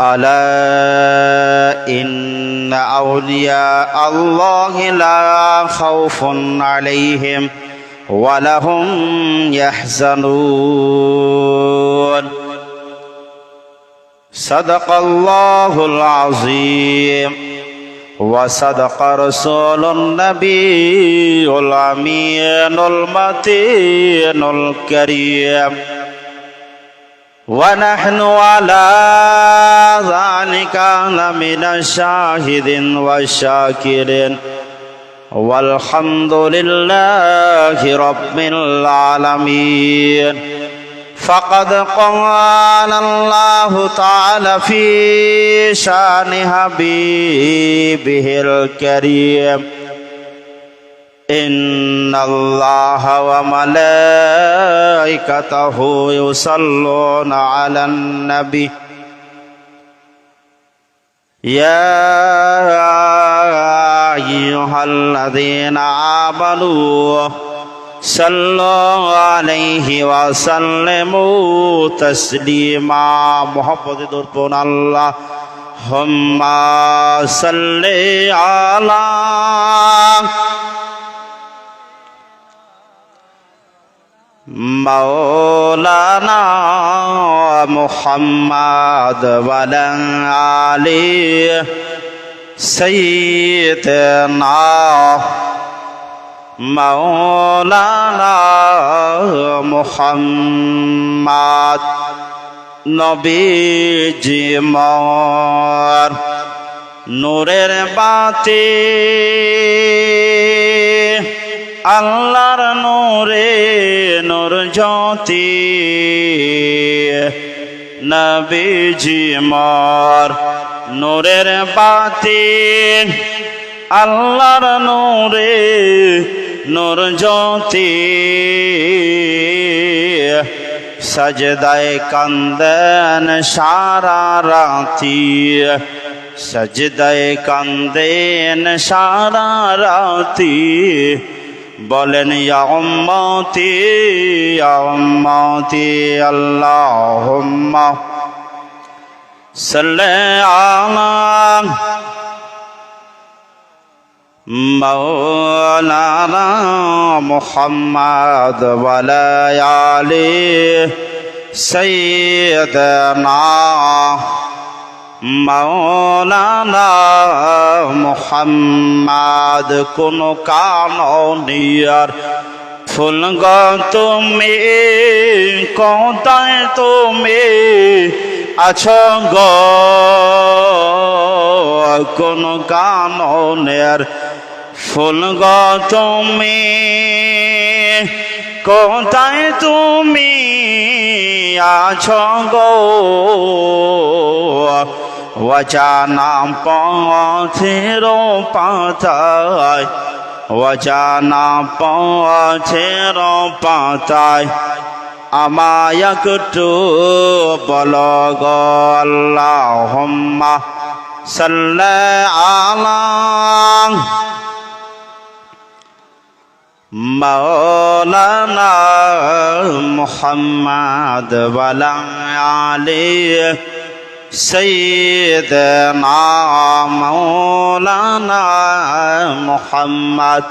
ألا إن أولياء الله لا خوف عليهم ولا هم يحزنون. صدق الله العظيم. وصدق رسول النبي الأمين المتين الكريم. ونحن على ذلك لمن الشاهدين والشاكرين. والحمد لله رب العالمين. فقد قال الله تعالى في شان حبيبه الكريم. إن الله وملائكته يصلون على النبي يا أيها الذين آمنوا صلوا عليه وسلموا تسليما محمد دربون الله هم صل على مولانا محمد وعلى آله سيدنا مولانا محمد নবীজি মর নূরের বাতি আল্লাহর নূরে জ্যোতি নবীজি মর নূরের বাতি আল্লাহর নূরে নূর জ্যোতি সজদায় কান্দেন সারা রাতি সজদায় কান্দেন সারা রাতি বলেন ইয়া উম্মতি ইয়া উম্মতি আল্লাহুম্মা সাল্লি আলা مولانا محمد وعلى آله سيدنا মৌলানা মোহাম্মদ, কোন কানিয়ার ফুল গ তুমি, কোথায় তুমি আছো গ? কোন কাননের ফুল গ তুমি, কোথায় তুমি আছো গো? অজানাম পথের পাতায় অজানা পথের পাতায় আমায় একটু বল গল্লাহম্মা সাল্লা আলা মৌলানা মোহাম্মদ বলা আলী سيدنا مولانا محمد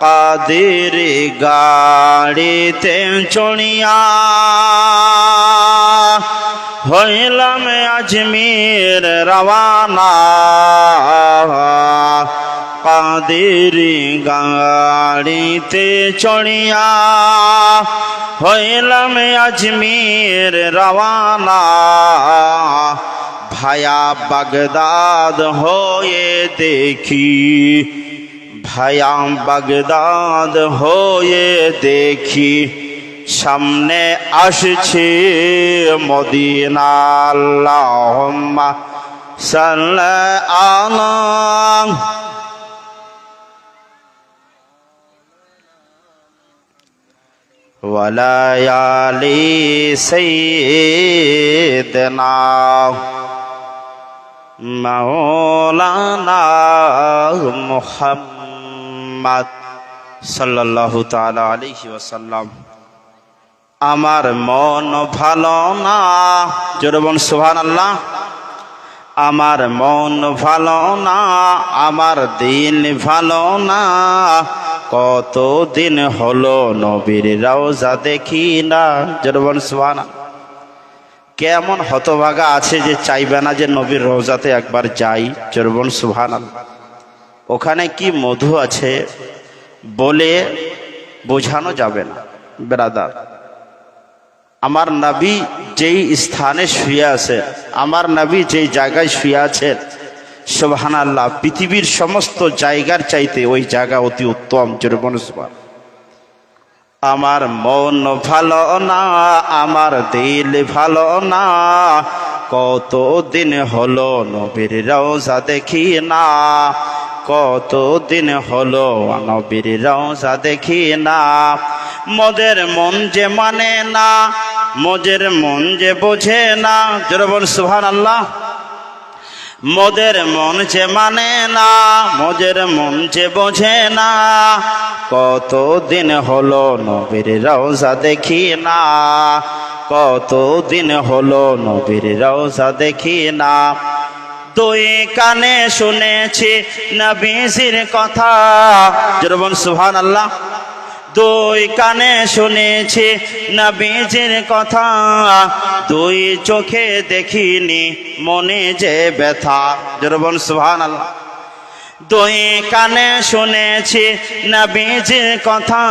কাদের গাড়িতে চড়িয়া হইলাম আজমির রওয়ানা কাদের গাড়িতে চড়িয়া হইলাম আজমির রওয়ানা। ভায়া বাগদাদ হয়ে দেখি, ভায়া বাগদাদ হয়ে দেখি, সামনে আসছে মদিনা। আল্লাহুম্মা وليالي سيدنا مولانا محمد সাল্লাল্লাহু তাআলা আলাইহি ওয়াসাল্লাম আমার মন ভালো না জোরে বল সুবহানাল্লাহ আমার মন ভালো না আমার দিন ভালো না কতদিন হলো নবীর রওজা দেখি না? জোরবন সুবহানা কেমন হতভাগা আছে যে চাইবে না যে নবীর রওজাতে একবার যাই? জোরবন সুবহানাল্লাহ। ওখানে কি মধু আছে বলে বোঝানো যাবে না, বেরাদার। আমার নবী যেই স্থানে শুয়ে আছে, আমার নবী যেই জায়গায় শুয়ে আছেন সোহান আল্লাহ পৃথিবীর সমস্ত জায়গার চাইতে ওই জায়গা অতি উত্তম জোরবন সুবহান। আমার মন ভালো না, আমার দিল ভালো না কত দিন হলো নবীর রওজা দেখি না কত দিন হলো নবীর রওজা দেখি না। মদের মন যে মানে না, মোদের মন যে বোঝে না জোরবন সুহান আল্লাহ মোদের মন যে মানে না, মোদের মন যে বোঝে না। কত দিন হলো নবীর রওজা দেখি না কত দিন হলো নবীর রওজা দেখি না। দুই কানে শুনেছি নবীজির কথা। জরবন সুহান আল্লাহ দুই কানে শুনেছি নবীজির কথা। দুই চোখে দেখিনি মনে যে ব্যথা। জরবন সুহান দুই কানে শুনেছি নবীজির কথা।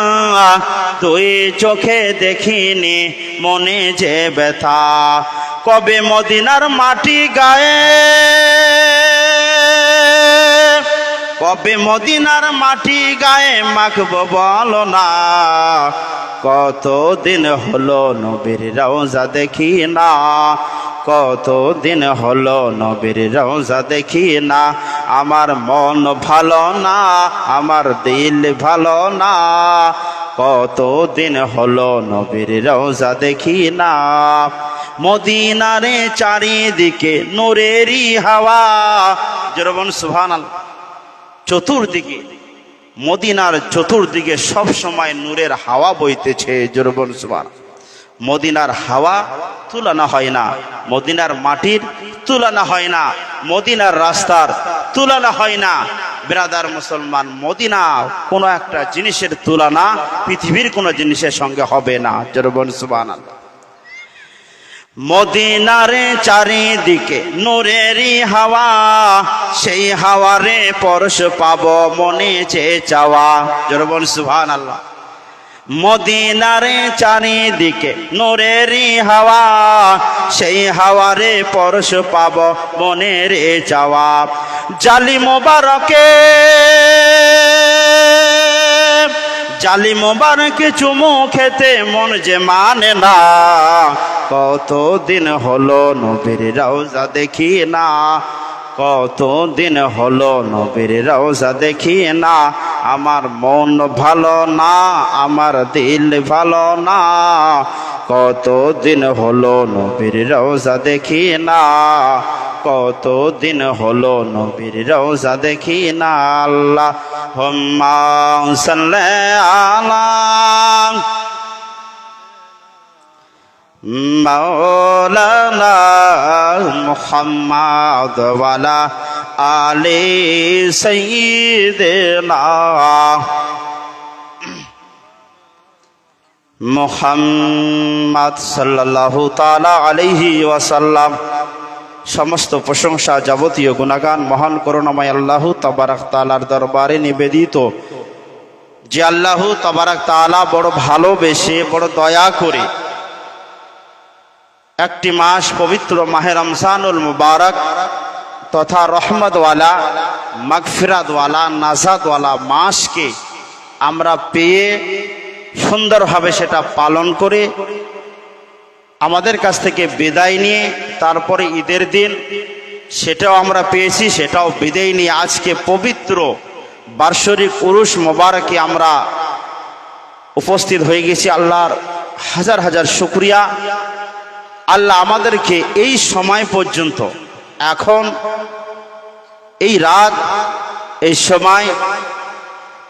দুই চোখে দেখিনি মনে যে ব্যথা। কবে মদিনার মাটি গায়ে কবে মদিনার মাটি গায়ে মাখব বলো না। কত দিন হলো নবীর রওজা দেখি না। কত দিন হলো নবীর রওজা দেখি না। আমার মন ভালো না, আমার দিল ভালো না। কত দিন হলো নবীর রওজা দেখি না। মদিনারে চারিদিকে নূরেরই হাওয়া। জরবন সুবহানাল্লাহ। চতুর্দিকে, মদিনার চতুর্দিকে সব সময় নূরের হাওয়া বইতেছে জোরবন সুবান মদিনার হাওয়া তুলনা হয় না, মদিনার মাটির তুলনা হয় না, মদিনার রাস্তার তুলনা হয় না। বেরাদার মুসলমান, মদিনা কোনো একটা জিনিসের তুলনা পৃথিবীর কোনো জিনিসের সঙ্গে হবে না জোরবন সুবান আল্লাহ মদিনারে চারিদিকে নূরেরই হাওয়া, সেই হাওয়ারে পরশ পাব মনে চে চাওয়া। জরবন সুভান আল্লাহ মদিনারে চারিদিকে নূরেরই হাওয়া, সেই হাওয়ারে পরশ পাব মনে রে চাওয়া। জালি মোবারকে জালি মোবারকে চুমু খেতে মন যে মানে না। কত দিন হলো নবীর রওজা দেখি না? কত দিন হলো নবীর রওজা দেখি না? আমার মন ভালো না, আমার দিল ভালো না। কত দিন হলো নবীর রওজা দেখি না? কত দিন হলো নবীর রওজা দেখি না? আল্লাহ হুম্মা সাল্লাল্লাহু مولانا محمد وعلى آل سيدنا মোহাম্মদ সাল্লাল্লাহু তাআলা আলাইহি ওয়াসাল্লাম সমস্ত প্রশংসা যাবতীয় গুণাগান মহান করুণাময় আল্লাহ তাবারাক তাআলার দরবারে নিবেদিত যে আল্লাহ তাবারাক তাআলা বড় ভালোবেসে বড় দয়া করে একটি মাস পবিত্র মাহে রমজানুল মুবারক তথা রহমতওয়ালা, মাগফিরাতওয়ালা নাজাদওয়ালা মাসকে আমরা পেয়ে সুন্দরভাবে সেটা পালন করে আমাদের কাছ থেকে বিদায় নিয়ে তারপরে ঈদের দিন সেটাও আমরা পেয়েছি, সেটাও বিদায় নিয়ে আজকে পবিত্র বার্ষরিক পুরুষ মোবারকে আমরা উপস্থিত হয়ে গেছি। আল্লাহর হাজার হাজার শুক্রিয়া। আল্লাহ আমাদেরকে এই সময় পর্যন্ত, এখন এই রাত, এই সময়,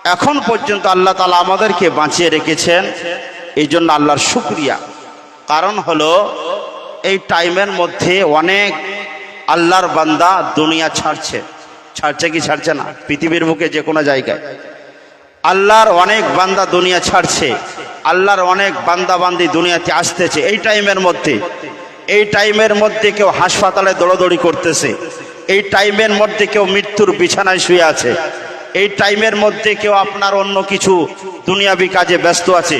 এখন পর্যন্ত আল্লাহ তালা আমাদেরকে বাঁচিয়ে রেখেছেন। এই জন্য আল্লাহর শুক্রিয়া। কারণ হলো, এই টাইমের মধ্যে অনেক আল্লাহর বান্দা দুনিয়া ছাড়ছে। ছাড়ছে কি ছাড়ছে না? পৃথিবীর বুকে যে কোনো জায়গায়। আল্লাহর অনেক বান্দা দুনিয়া ছাড়ছে। আল্লাহর অনেক বান্দা বান্দি দুনিয়াতে আসতেছে। এই টাইমের মধ্যে এই টাইমের মধ্যে কেউ হাসপাতালে দৌড়দৌড়ি করতেছে। এই টাইমের মধ্যে কেউ মৃত্যুর বিছানায় শুয়ে আছে। এই টাইমের মধ্যে কেউ আপনার অন্য কিছু দুনিয়াবি কাজে ব্যস্ত আছে।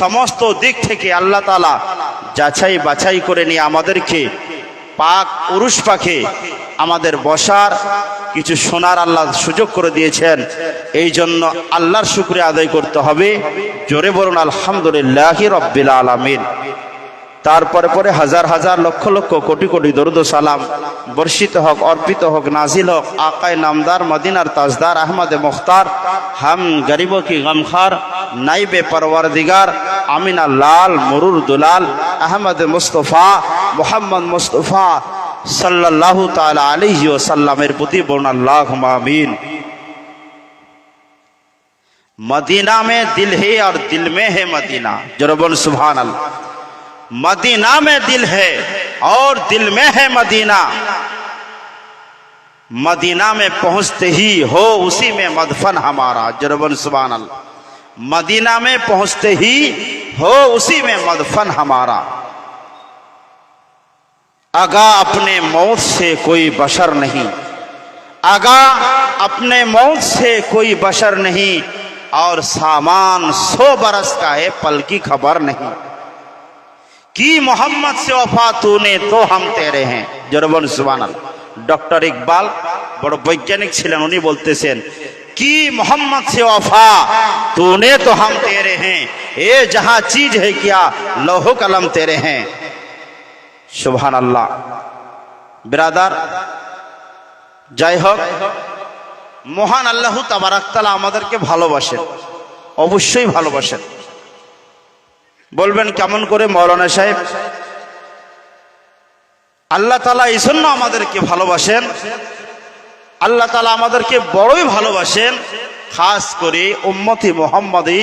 সমস্ত দিক থেকে আল্লাহ তালা যাচাই বাছাই করে নিয়ে আমাদেরকে পাক উরুষ পাখে আমাদের বসার কিছু শোনার আল্লাহ সুযোগ করে দিয়েছেন। এই জন্য আল্লাহর শুক্রিয়া আদায় করতে হবে। জোরে বলুন, আলহামদুলিল্লাহ রব্বিল আলমিন। তারপরে পরে হাজার হাজার লক্ষ লক্ষ কোটি কোটি দরুদ সালাম। বর্ষিত হোক, অর্পিত হোক, নাজিল হোক, আকাই নামদার, মদিনার তাজদার, আহমদে মুখতার, হাম গরিব কি গমখার, নাইবে পরওয়ারদিগার, আমিনা লাল, মরুর দুলাল, আহমদ মুস্তফা, মোহাম্মদ মুস্তফা সাল্লাহ তালা ও সাল্লামের প্রতি বোনাল্লাহ মামিন মদিনা মে দিল হে আর দিল মে হে মদিনা। জরবন সুহান আল্লাহ मदीना में दिल है और दिल में है मदीना। मदीना में पहुँचते ही हो उसी में मदफन हमारा, जरबन सुभान अल्लाह मदीना में पहुँचते ही हो उसी में मदफन हमारा। आगा अपने मौत से कोई बशर नहीं। आगा अपने मौत से कोई बशर नहीं। और सामान सौ बरस का है, पल की खबर नहीं। की मोहम्मद से वफा तूने तो हम तेरे हैं জরবন সুবান ডক্টর ইকবাল বড় বৈজ্ঞানিক ছিলেন উনি বলতেছেন কি মোহাম্মদ से वफा तूने तो हम तेरे हैं ये जहां चीज है क्या लौह कलम तेरे हैं সুবহান আল্লাহ ব্রাদার যাই হোক মহান আল্লাহ তাবারাকতালা আমাদেরকে ভালোবাসেন অবশ্যই ভালোবাসেন বলবেন কেমন করে মৌলানা সাহেব? আল্লাহ তালা এই জন্য আমাদেরকে ভালোবাসেন। আল্লাহ তালা আমাদেরকে বড়ই ভালোবাসেন, খাস করে উম্মতি মোহাম্মদী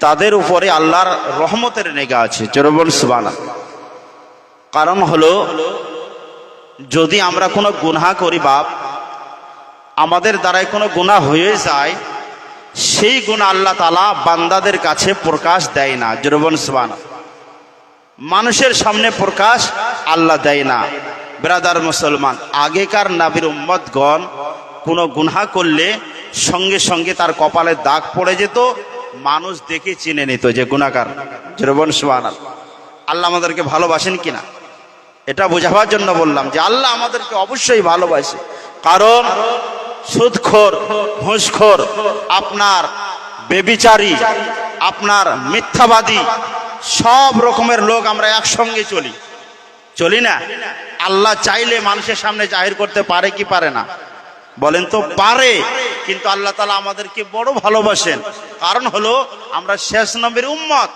তাদের উপরে আল্লাহর রহমতের নেগা আছে। জরবন সুবানা কারণ হলো, যদি আমরা কোনো গুনহা করি বাপ, আমাদের দ্বারাই কোনো গুণা হয়ে যায় সেই গুণ আল্লাহ তালা বান্দাদের কাছে প্রকাশ দেয় না। জরবন সুবানা মানুষের সামনে প্রকাশ আল্লাহ দেয় না। ব্রাদার মুসলমান, আগেকার নাবির উম্মতগণ কোনো গুনহা করলে সঙ্গে সঙ্গে তার কপালে দাগ পড়ে যেত, মানুষ দেখে চিনে নিত যে গুণাকার জরবন সুবান আল্লাহ আমাদেরকে ভালোবাসেন কিনা? এটা বোঝাবার জন্য বললাম যে আল্লাহ আমাদেরকে অবশ্যই ভালোবাসে। কারণ সুদখোর, ঘুষখোর, আপনার বেবিচারী, আপনার মিথ্যাবাদী, সব রকমের লোক আমরা একসঙ্গে চলি। চলি না? আল্লাহ চাইলে মানুষের সামনে জাহির করতে পারে কি পারে না? বলেন তো, পারে। কিন্তু আল্লাহ তালা আমাদেরকে বড় ভালোবাসেন। কারণ হলো, আমরা শেষ নবীর উম্মত।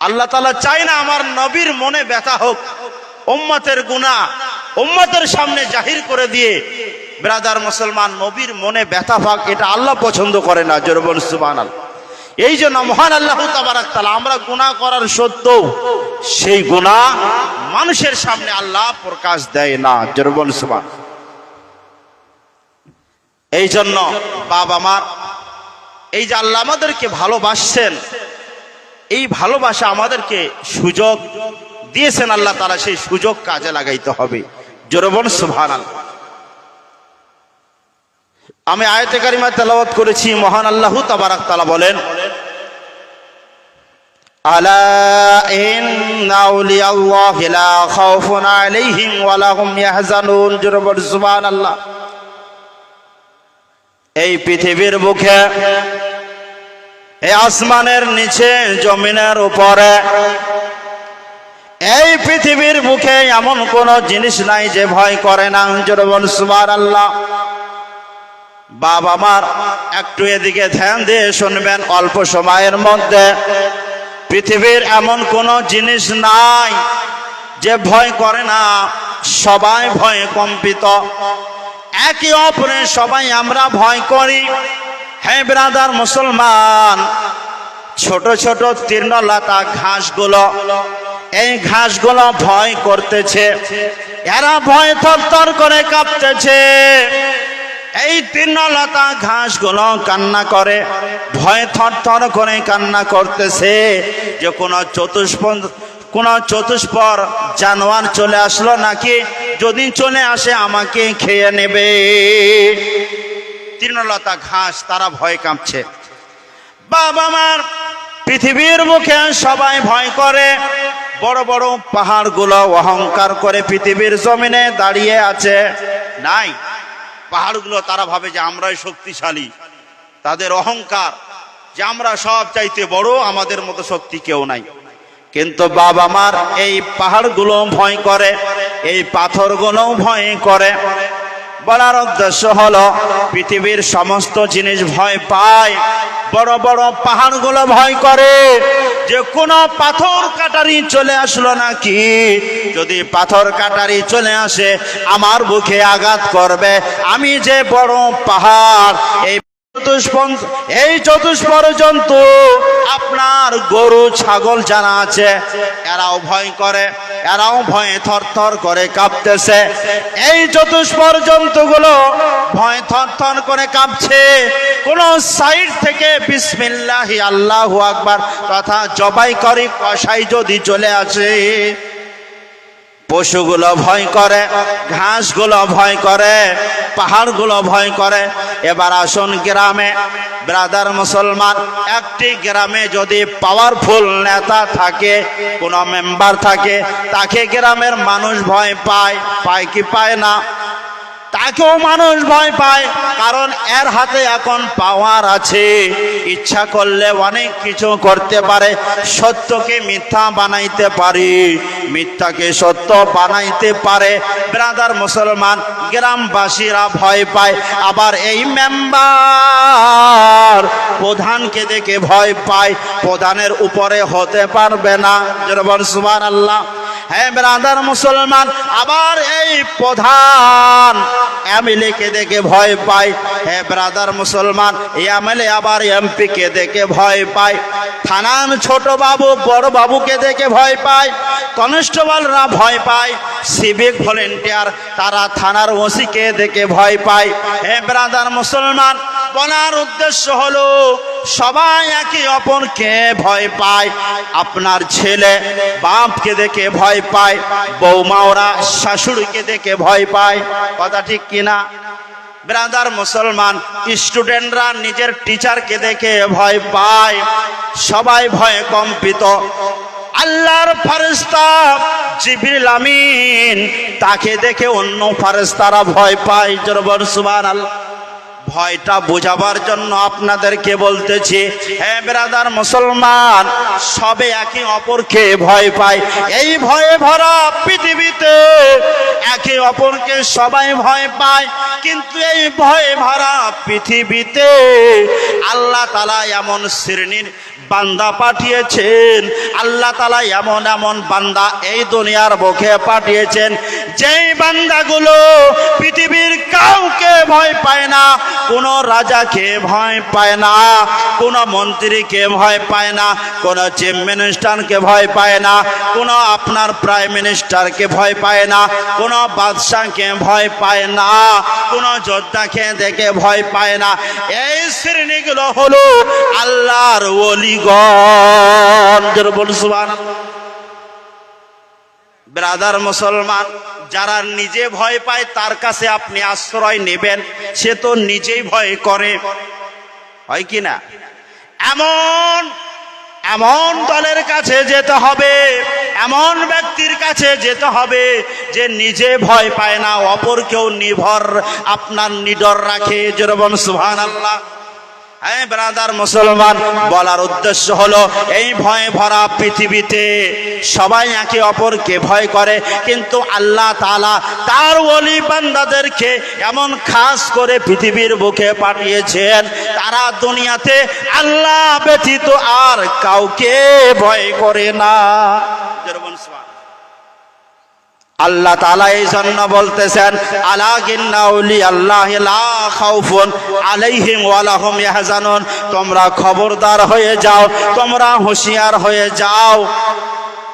আল্লাহ তালা চাই না আমার নবীর মনে ব্যথা হোক, উম্মতের গুণা উম্মতের সামনে জাহির করে দিয়ে ব্রাদার মুসলমান, নবীর মনে ব্যথা ভাগ, এটা আল্লাহ পছন্দ করে না জরবন সুবান এই জন্য মহান আল্লাহ তাবারাক তাআলা, আমরা গুনাহ করার সত্ত্বেও সেই গুনাহ মানুষের সামনে আল্লাহ প্রকাশ দেয় না জরবন সুবান এই জন্য বাবা আমার এই যে আল্লাহ আমাদেরকে ভালোবাসছেন, এই ভালোবাসা আমাদেরকে সুযোগ দিয়েছেন, আল্লাহ তারা সেই সুযোগ কাজে লাগাইতে হবে জোরবন সুভান আমি আয়তে কারিমা তেলাওয়াত করেছি, মহান আল্লাহ তাবারাক তালা বলেন, আলা এই পৃথিবীর বুকে, এই আসমানের নিচে, জমিনের উপরে, এই পৃথিবীর মুখে এমন কোন জিনিস নাই যে ভয় করে না। জোরবন সুবার আল্লাহ বাবা মার একটু এদিকে ধ্যান দিয়ে শুনবেন অল্প সময়ের মধ্যে। পৃথিবীর এমন কোন জিনিস নাই যে ভয় করে না, সবাই ভয়ে কম্পিত। একে অপরে সবাই আমরা ভয় করি। হে ব্রাদার মুসলমান, ছোট ছোট তৃণলতা ঘাসগুলো, এই ঘাসগুলো ভয় করতেছে। এরা ভয় থরথর করে কাঁপতেছে। এই তৃণলতা ঘাসগুলো কান্না করে, ভয় থরথর করে কান্না করতেছে যে কোনো চতুষ্প কোন চতুষ্পর জানোয়ার চলে আসলো নাকি? যদি চলে আসে আমাকে খেয়ে নেবে। তৃণলতা ঘাস, তারা ভয় কাঁপছে। বাবা মার পৃথিবীর মুখে সবাই ভয় করে। বড় বড় পাহাড়গুলো অহংকার করে পৃথিবীর জমিনে দাঁড়িয়ে আছে। নাই। পাহাড়গুলো তারা ভাবে যে আমরাই শক্তিশালী। তাদের অহংকার যে আমরা সব চাইতে বড়, আমাদের মতো শক্তি কেউ নাই। কিন্তু বাবা মার এই পাহাড়গুলো ভয় করে, এই পাথরগুলোও ভয় করে। বলার উদ্দেশ্য হলো, পৃথিবীর সমস্ত জিনিস ভয় পায়, বড় বড় পাহাড়গুলো ভয় করে। যে কোনো পাথর কাটারি চলে আসলো নাকি? যদি পাথর কাটারি চলে আসে, আমার বুকে আঘাত করবে। আমি যে বড় পাহাড়, এই এই চতুষ্পর জন্তু আপনার গরু, ছাগল জানা আছে, এরাও ভয় করে, এরাও ভয়ে থরথর করে কাঁপতেছে। এই চতুষ্পর জন্তুগুলো ভয় থরথর করে কাঁপছে। কোন সাইড থেকে বিসমিল্লাহি আল্লাহু আকবার, তথা জবাই করি কষাই যদি চলে আসে। পশুগুলো ভয় করে, ঘাসগুলো ভয় করে, পাহাড়গুলো ভয় করে। এবার আসুন গ্রামে। ব্রাদার মুসলমান, একটি গ্রামে যদি পাওয়ারফুল নেতা থাকে, কোনো মেম্বার থাকে, তাকে গ্রামের মানুষ ভয় পায় পায় কি পায় না? তাকেও মানুষ ভয় পায়, কারণ এর হাতে এখন পাওয়ার আছে। ইচ্ছা করলে অনেক কিছু করতে পারে, সত্যকে মিথ্যা বানাইতে পারি। মিথ্যাকে সত্য বানাইতে পারে। ব্রাদার মুসলমান, গ্রামবাসীরা ভয় পায়, আবার এই মেম্বার প্রধানকে দেখে ভয় পায়। প্রধানের উপরে হতে পারবে না। সুবান আল্লাহ হ্যাঁ ব্রাদার মুসলমান, আবার এই প্রধান এমএলএকে দেখে ভয় পায়। হে ব্রাদার মুসলমান এমএলএ আবার এমপিকে দেখে ভয় পায়। থানার ছোট বাবু, বড় বাবুকে দেখে ভয় পায়। কনস্টেবলরা ভয় পায়। সিভিক ভলেন্টিয়ার, তারা থানার ওসিকে দেখে ভয় পায়। হে ব্রাদার মুসলমান বলার উদ্দেশ্য হলো, সবাই একে অপরকে ভয় পায়। আপনার ছেলে বাপকে দেখে ভয় পায়, বৌমা ওরা শাশুড়িকে দেখে ভয় পায়। কথা ঠিক কিনা? ব্রাদার মুসলমান, স্টুডেন্টরা নিজের টিচারকে দেখে ভয় পায়। সবাই ভয়ে কম্পিত। আল্লাহর ফারেস্তা জিবরিল আমিন, তাকে দেখে অন্য ফারেস্তারা ভয় পায়। জরবর সুবান আল্লাহ ভয়টা বোঝাবার জন্য আপনাদেরকে বলতেছি হ্যাঁ ব্রাদার মুসলমান, সবে একে অপরকে ভয় পায়। এই ভয়ে ভরা পৃথিবীতে একে অপরকে সবাই ভয় পায়। কিন্তু এই ভয়ে ভরা পৃথিবীতে আল্লাহ তালা এমন শ্রেণির বান্দা পাঠিয়েছেন। আল্লাহ তালা এমন এমন বান্দা এই দুনিয়ার বুকে পাঠিয়েছেন। যেই বান্দাগুলো পৃথিবীর কাউকে ভয় পায় না, কোনো রাজাকে ভয় পায় না, কোনো মন্ত্রীকে ভয় পায় না, কোনো চিফ মিনিস্টারকে ভয় পায় না, কোনো আপনার প্রাইম মিনিস্টারকে ভয় পায় না, কোনো বাদশাহকে ভয় পায় না, কোনো যোদ্ধাকে দেখে ভয় পায় না। এই শ্রেণীগুলো হলো আল্লাহর ওলিগণ ব্রাদার মুসলমান, যারা নিজে ভয় পায়, তার কাছে আপনি আশ্রয় নেবেন, সে তো নিজেই ভয় করে। হয় কি না? এমন এমন দলের কাছে যেতে হবে, এমন ব্যক্তির কাছে যেতে হবে, যে নিজে ভয় পায় না, অপর কেউ নির্ভর, আপনার নিডর রাখে যেরকম সুহান আল্লাহ হ্যাঁ ব্রাদার মুসলমান, বলার উদ্দেশ্য হলো এই ভয় ভরা পৃথিবীতে সবাই একে অপরকে ভয় করে, কিন্তু আল্লাহ তালা তার ওলি বান্দাদেরকে এমন খাস করে পৃথিবীর বুকে পাঠিয়েছেন, তারা দুনিয়াতে আল্লাহ ব্যতীত আর কাউকে ভয় করে না। আল্লাহ তালা এই জন্য বলতেছেন আলাহিন তোমরা খবরদার হয়ে যাও তোমরা হুঁশিয়ার হয়ে যাও।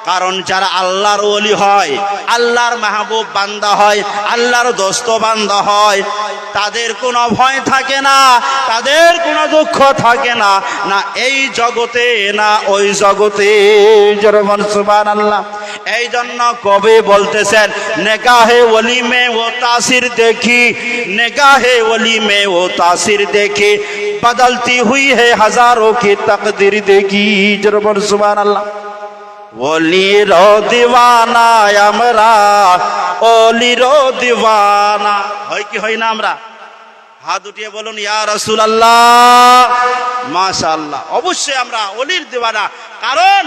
কারণ যারা আল্লাহর ওলি হয়, আল্লাহর মাহবুব বান্দা হয়, আল্লাহর দোস্ত বান্দা হয়, তাদের কোনো ভয় থাকে না, তাদের কোনো দুঃখ থাকে না না এই জগতে, না ওই জগতে। সুবান আল্লাহ এই জন্য কবে বলতেছেন, নেকাহে ওলি মে ও তাসির দেখি, নেকাহে ওলি মে ও তাসির দেখি, বদলতি হুই হে হাজারো কি তকদির দেখি। জরমান সুবান আল্লাহ ওলির দিওয়ানা আমরা, ওলির দিওয়ানা। হয় কি হয় না আমরা? হাত উঠিয়ে বলুন, ইয়া রসুল আল্লাহ মাশাল্লাহ অবশ্যই আমরা অলির দিওয়ানা, কারণ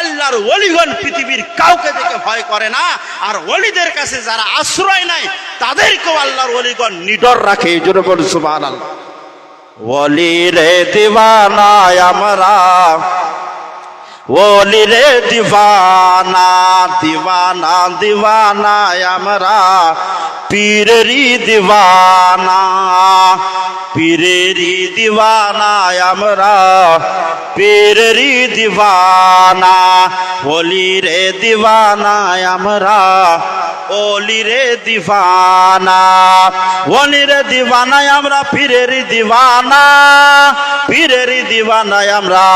আল্লাহর ওলিগণ পৃথিবীর কাউকে দেখে ভয় করে না, আর অলিদের কাছে যারা আশ্রয় নেয়, তাদেরকেও আল্লাহর ওলিগণ নিডর রাখে। জোরে বলুন, সুবহানাল্লাহ। ওলির দিওয়ানা আমরা ওলি রে দিওয়ানা দিওয়ানা দিওয়ানা, আমরা পীরেরি দিওয়ানা পীরেরি দিওয়ানা, আমরা পীরেরি দিওয়ানা, ওলি রে দিওয়ানা, আমরা ওলি রে দিওয়ানা, ওলি রে দিওয়ানা, আমরা পীরের দিওয়ানা। পীরের দিওয়ানায় আমরা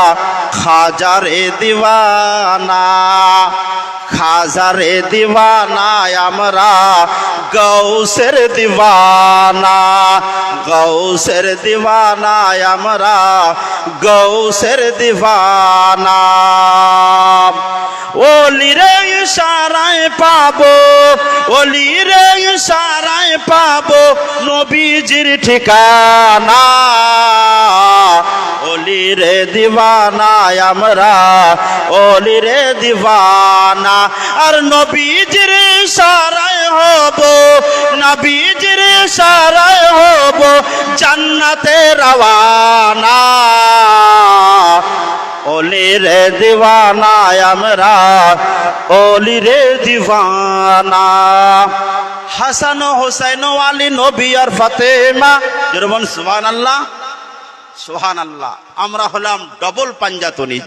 খাজারে দিওয়ানা খাজারে দিওয়ানায় আমরা গৌসের দিওয়ানা গৌসের দিওয়ানায় আমরা গৌসের দিওয়ানা ওলি রে ইশারায় পাবো ওলি রে ইশারায় পাবো নবীজির ঠিকানা ওলি রে দিওয়ানা আমরা ওলি রে দিওয়ানা আর নবীজির ইশারায় হব, নবীজির ইশারায় হব জান্নাতে রওয়ানা ওলি রে দিওয়ানা আমরা ওলি রে দিওয়ানা হাসান হোসেন আলী নবী আর ফাতেমা যেরকম সুবহান আল্লাহ সোহান আল্লাহ আমরা হলাম ডবল পাঞ্জাতনি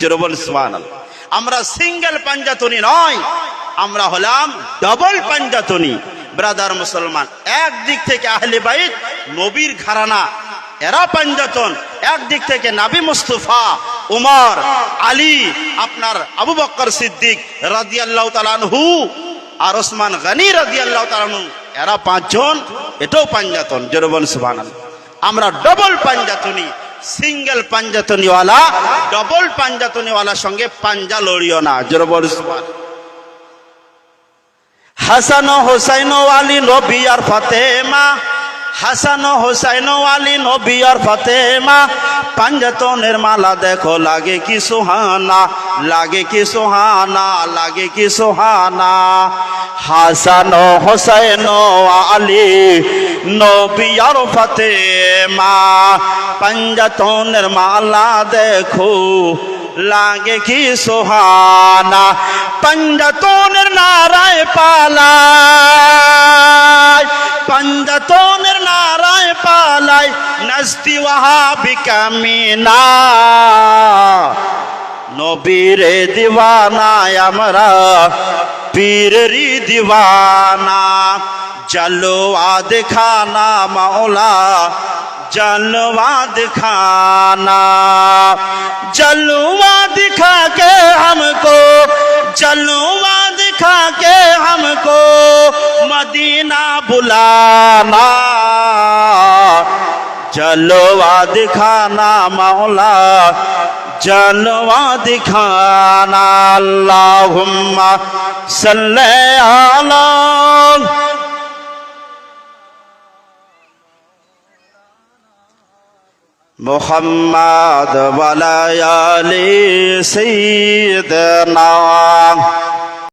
সুবহান আল্লাহ আমরা সিঙ্গেল পাঞ্জাতনি নয়, আমরা হলাম ডবল পাঞ্জাতনি। ব্রাদার মুসলমান, একদিক থেকে আহলে বাইত নবীর ঘরানা, এরা পাঞ্জাতন। একদিক থেকে নাবি মুস্তফা, উমর, আলী, আপনার আবু বক্কর সিদ্দিক রাদিয়াল্লাহু তাআলাহু আর ওসমান গনি রাদিয়াল্লাহু তাআলাহু এরা পাঁচজন, এটাও পাঞ্জাতন। জরবন সুবহানাল্লাহ। আমরা ডবল পাঞ্জাতনি সিঙ্গেল পাঞ্জাতনিওয়ালা ডবল পাঞ্জাতনিওয়ালার সঙ্গে পাঞ্জা লড়িও না। জোরবর হাসান হোসাইন আলী, নবী আর ফাতেমা হাসান হোসাইন আলী নবী আর ফাতেমা। পাঞ্জাতনের মালা দেখো, লাগে কি সুহানা, লাগে কি সুহানা, লাগে কি সুহানা। হাসান হোসাইন আলী নবী আর ফাতেমা, পাঞ্জাতনের মালা দেখো। লাগে কি সোহানা পঞ্জতনের নারায় পালায় পঞ্জতনের নারায় পালায় নস্তি ওয়াহাবি কামিনা নবীরে দিওয়ানায় আমরা পীরেরি দিওয়ানা জলওয়া দেখানা মাওলা जलवा दिखाना जलवा दिखा के हमको जलवा दिखा के हमको मदीना बुलाना जलवा दिखाना मौला जलवा दिखाना अल्लाहुम्मा सल्ले अला محمد وعلى آل سيدنا